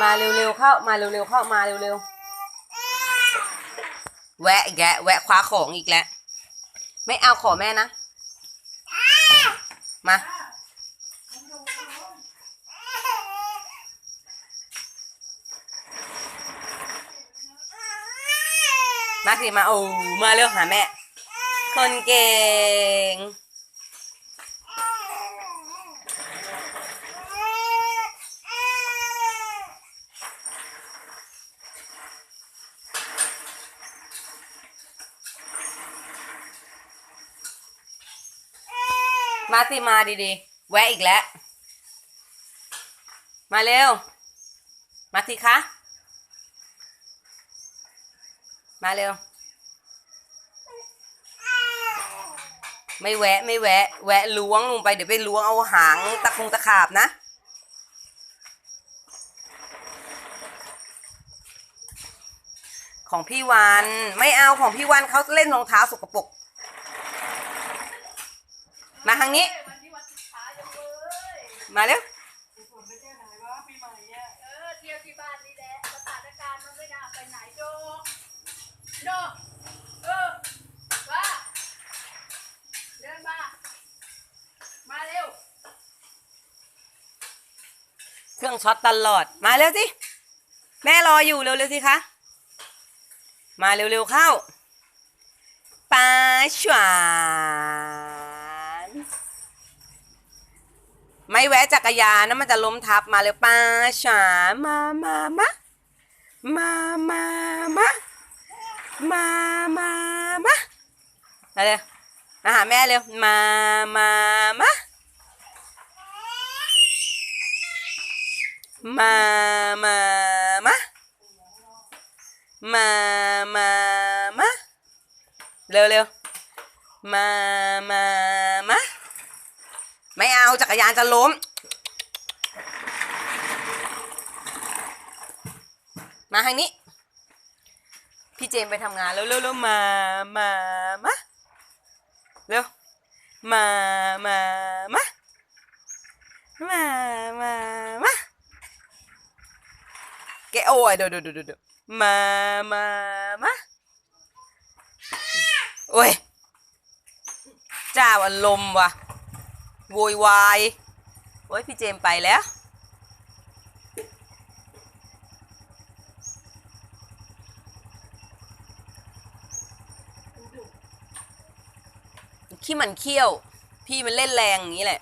มาเร็วๆเข้ามาเร็วๆเข้ามาเร็วๆแวะอีกแล้วแวะคว้าของอีกแล้วไม่เอาขอแม่นะมามาสิมาโอ้มาเร็วหาแม่ คนเก่ง มาสิมาดีๆ แวะอีกแล้ว มาเร็ว มาสิคะ มาเร็ว ไม่แวะไม่แวะ แวะล้วงลงไปเดี๋ยวไปล้วงเอาหางตะคงตะขาบนะของพี่วันไม่เอาของพี่วันเขาเล่นรองเท้าสกปรก มาทางนี้ มาเร็วเครื่องช็อตตลอด มาเร็วสิ แม่รออยู่เร็วๆสิคะ มาเร็วๆเข้าปลาฉวา ไม่แวะจักรยานนะมันจะล้มทับมาเร็วปลาฉานมามามามามามามามามาเร็วมาหาแม่เร็ว มามามามามามามามามาเร็วเร็วมามามา จักรยานจะล้ม มาทางนี้ พี่เจมไปทำงานเร็วเร็วเร็วมา มา มา เร็ว มา มา มา มา มา มาแกโอ้ยเดี๋ยวเดี๋ยวเดี๋ยวมา มา มา โอ้ยจ้าวอารมณ์ว่ะ โวยวายโอ้ยพี่เจมไปแล้ว ขี้มันเขี้ยว พี่มันเล่นแรงอย่างนี้แหละ